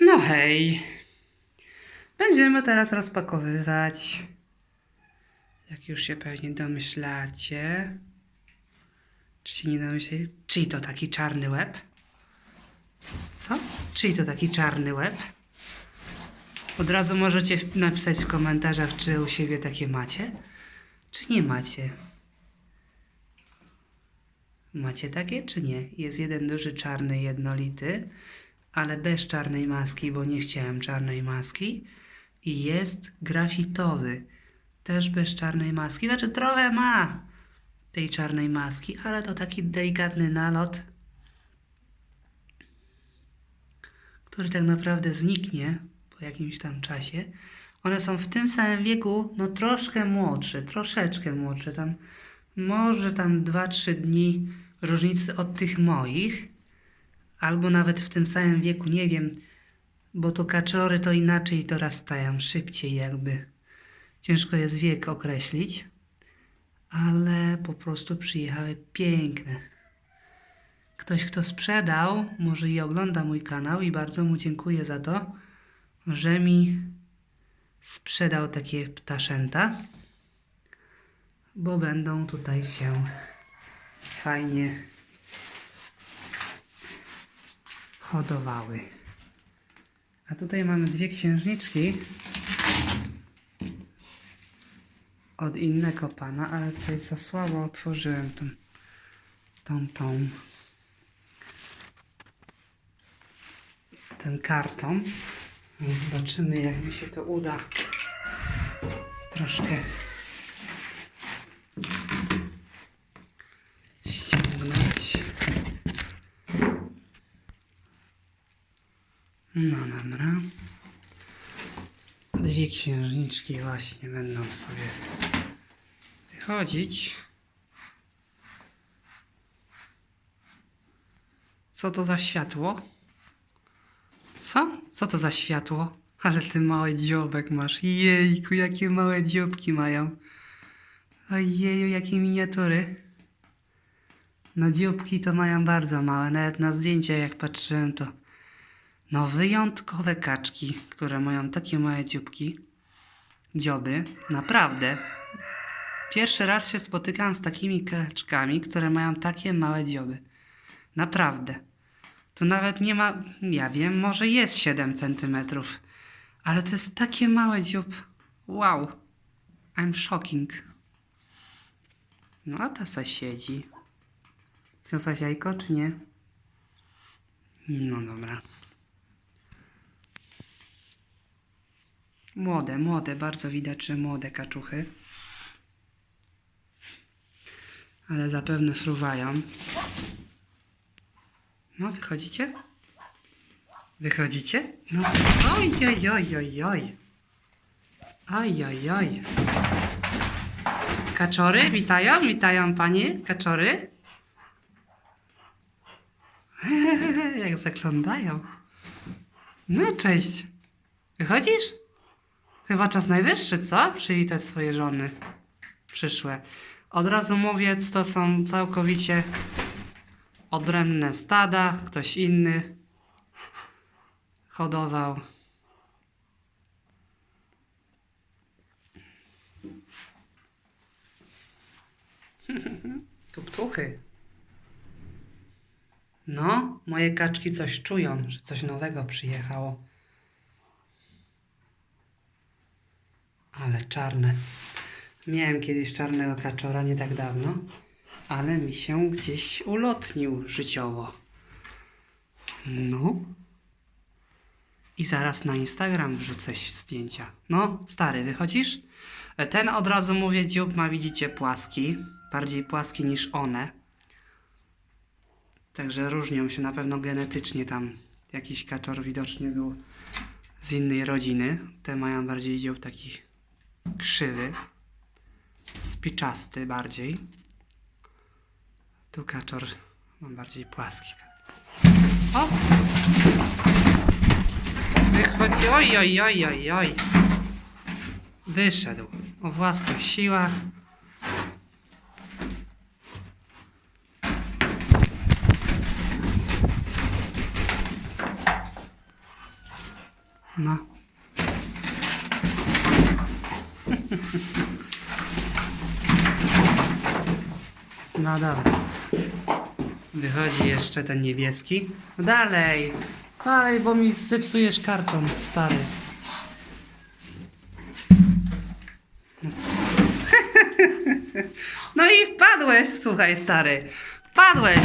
No hej. Będziemy teraz rozpakowywać. Jak już się pewnie domyślacie. Czy się nie domyślacie? Czyj to taki czarny łeb? Co? Czyj to taki czarny łeb? Od razu możecie napisać w komentarzach, czy u siebie takie macie, czy nie macie. Macie takie, czy nie? Jest jeden duży czarny, jednolity, ale bez czarnej maski, bo nie chciałem czarnej maski. I jest grafitowy, też bez czarnej maski. Znaczy, trochę ma tej czarnej maski, ale to taki delikatny nalot, który tak naprawdę zniknie po jakimś tam czasie. One są w tym samym wieku, no troszkę młodsze, troszeczkę młodsze, tam może tam 2-3 dni różnicy od tych moich, albo nawet w tym samym wieku, nie wiem, bo to kaczory to inaczej dorastają, szybciej jakby. Ciężko jest wiek określić, ale po prostu przyjechały piękne. Ktoś, kto sprzedał, może i ogląda mój kanał i bardzo mu dziękuję za to, że mi sprzedał takie ptaszęta, bo będą tutaj się fajnie hodowały. A tutaj mamy dwie księżniczki od innego pana, ale tutaj za słabo otworzyłem tą, tą, tą ten karton. Zobaczymy, jak mi się to uda troszkę No dobra. Dwie księżniczki właśnie będą sobie wychodzić. Co to za światło? Co? Co to za światło? Ale ty mały dziobek masz. Jejku, jakie małe dziobki mają. Ojeju, jakie miniatury. No dzióbki to mają bardzo małe. Nawet na zdjęcia jak patrzyłem to... No wyjątkowe kaczki, które mają takie małe dzióbki. Dzioby. Naprawdę. Pierwszy raz się spotykam z takimi kaczkami, które mają takie małe dzioby. Naprawdę. Tu nawet nie ma, ja wiem, może jest 7 centymetrów, ale to jest takie małe dziób. Wow. I'm shocking. No a ta se siedzi. Zniosłaś jajko, czy nie? No dobra. Młode, młode, bardzo widać, że młode kaczuchy. Ale zapewne fruwają. No, wychodzicie? Wychodzicie? No. Oj, oj, oj, oj, oj. Oj, oj, oj. Kaczory, witają, witają panie, kaczory. Jak zaglądają. No, cześć. Wychodzisz? Chyba czas najwyższy, co? Przywitać swoje żony przyszłe. Od razu mówię, to są całkowicie odrębne stada, ktoś inny hodował. Tuptuchy. No, moje kaczki coś czują, że coś nowego przyjechało. Ale czarne. Miałem kiedyś czarnego kaczora nie tak dawno, ale mi się gdzieś ulotnił życiowo. No. I zaraz na Instagram wrzucę zdjęcia. No, stary, wychodzisz? Ten od razu mówię, dziób ma, widzicie, płaski. Bardziej płaski niż one. Także różnią się na pewno genetycznie tam. Jakiś kaczor widocznie był z innej rodziny. Te mają bardziej dziób taki krzywy. Spiczasty bardziej. Tu kaczor bardziej płaski. O! Wychodzi, oj, oj, oj, oj, oj. Wyszedł o własnych siłach. No. No dobra. Wychodzi jeszcze ten niebieski. No dalej. Dalej, bo mi zepsujesz karton, stary. No, no i wpadłeś, słuchaj, stary. Wpadłeś.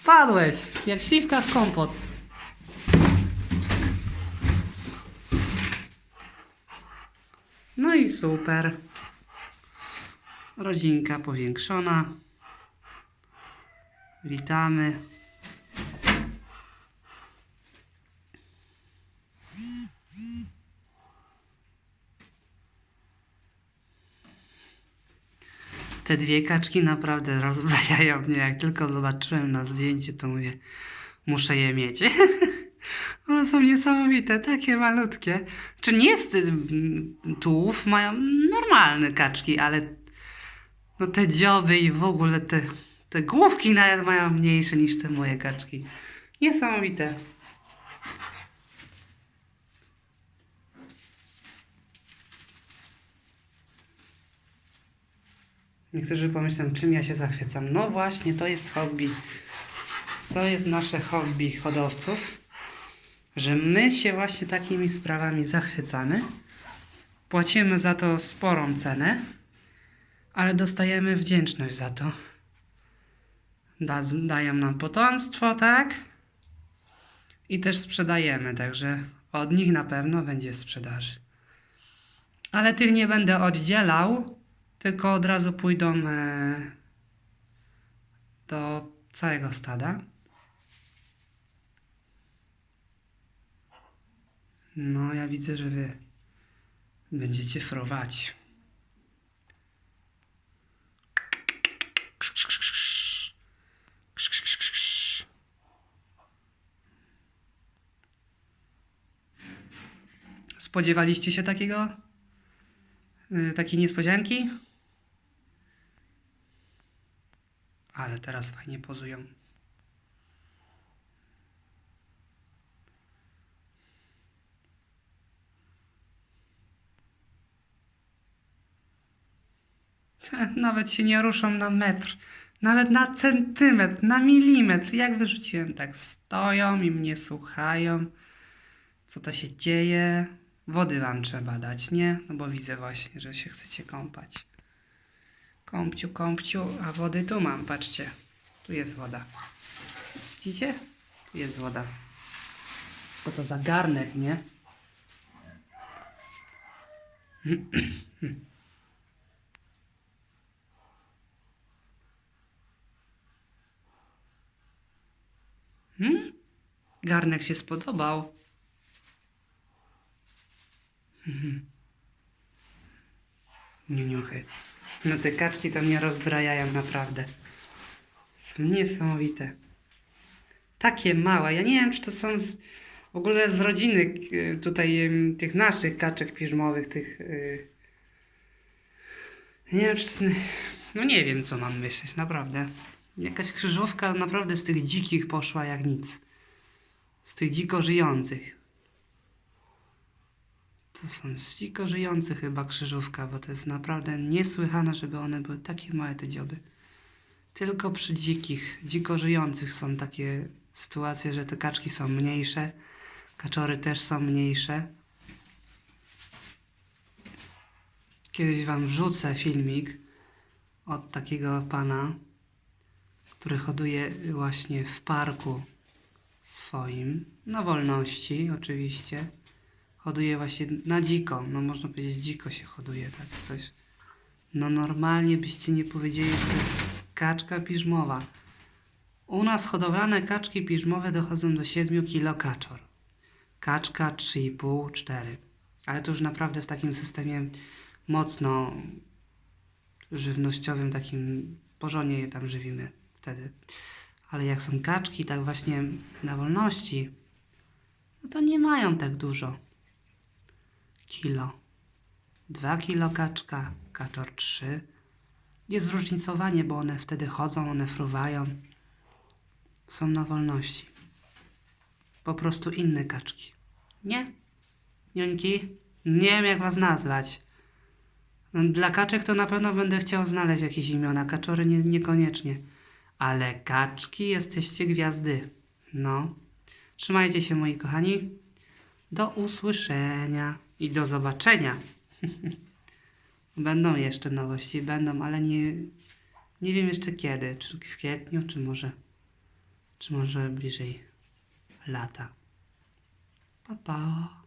Wpadłeś, jak śliwka w kompot. No i super. Rodzinka powiększona. Witamy. Te dwie kaczki naprawdę rozbrajają mnie. Jak tylko zobaczyłem na zdjęcie, to mówię, muszę je mieć. One są niesamowite, takie malutkie. Czy nie jest mm, tułów? Mają normalne kaczki, ale no te dzioby i w ogóle te, te główki nawet mają mniejsze niż te moje kaczki. Niesamowite. Niektórzy pomyślą, czym ja się zachwycam. No właśnie, to jest hobby. To jest nasze hobby hodowców, że my się właśnie takimi sprawami zachwycamy. Płacimy za to sporą cenę, ale dostajemy wdzięczność za to. Da, dają nam potomstwo, tak? I też sprzedajemy, także od nich na pewno będzie sprzedaży. Ale tych nie będę oddzielał, tylko od razu pójdą e, do całego stada. No, ja widzę, że wy będziecie frować. Spodziewaliście się takiego? y, takiej niespodzianki? Ale teraz fajnie pozują. Nawet się nie ruszą na metr, nawet na centymetr, na milimetr. Jak wyrzuciłem, tak stoją i mnie słuchają. Co to się dzieje? Wody wam trzeba dać, nie? No bo widzę właśnie, że się chcecie kąpać. Kąpciu, kąpciu, a wody tu mam, patrzcie. Tu jest woda. Widzicie? Tu jest woda. Co to za garnek, nie? Hmm? Garnek się spodobał. Niuniuchy. No te kaczki to mnie rozbrajają naprawdę. Są niesamowite. Takie małe. Ja nie wiem, czy to są z, w ogóle z rodziny y, tutaj ym, tych naszych kaczek piżmowych, tych... y, Nie wiem, czy No nie wiem, co mam myśleć, naprawdę. Jakaś krzyżówka naprawdę z tych dzikich poszła jak nic. Z tych dziko żyjących. To są z dziko żyjących chyba krzyżówka, bo to jest naprawdę niesłychane, żeby one były takie małe te dzioby. Tylko przy dzikich, dziko żyjących są takie sytuacje, że te kaczki są mniejsze, kaczory też są mniejsze. Kiedyś wam wrzucę filmik od takiego pana, który hoduje właśnie w parku swoim, na wolności oczywiście. Hoduje właśnie na dziko, no można powiedzieć dziko się hoduje, tak coś. No normalnie byście nie powiedzieli, że to jest kaczka piżmowa. U nas hodowlane kaczki piżmowe dochodzą do 7 kg kaczor. Kaczka 3,5, 4. Ale to już naprawdę w takim systemie mocno żywnościowym, takim porządnie je tam żywimy wtedy. Ale jak są kaczki, tak właśnie na wolności, no to nie mają tak dużo. Kilo. 2 kilo kaczka, kaczor 3. Jest zróżnicowanie, bo one wtedy chodzą, one fruwają. Są na wolności. po prostu inne kaczki. Nie? Niońki? Nie wiem, jak was nazwać. No, Dla kaczek to na pewno będę chciał znaleźć jakieś imiona, kaczory nie, niekoniecznie. Ale kaczki jesteście gwiazdy. No. Trzymajcie się, moi kochani. Do usłyszenia i do zobaczenia. będą jeszcze nowości, będą, ale nie, nie wiem jeszcze kiedy. Czy w kwietniu, czy może, czy może bliżej lata. Pa, pa.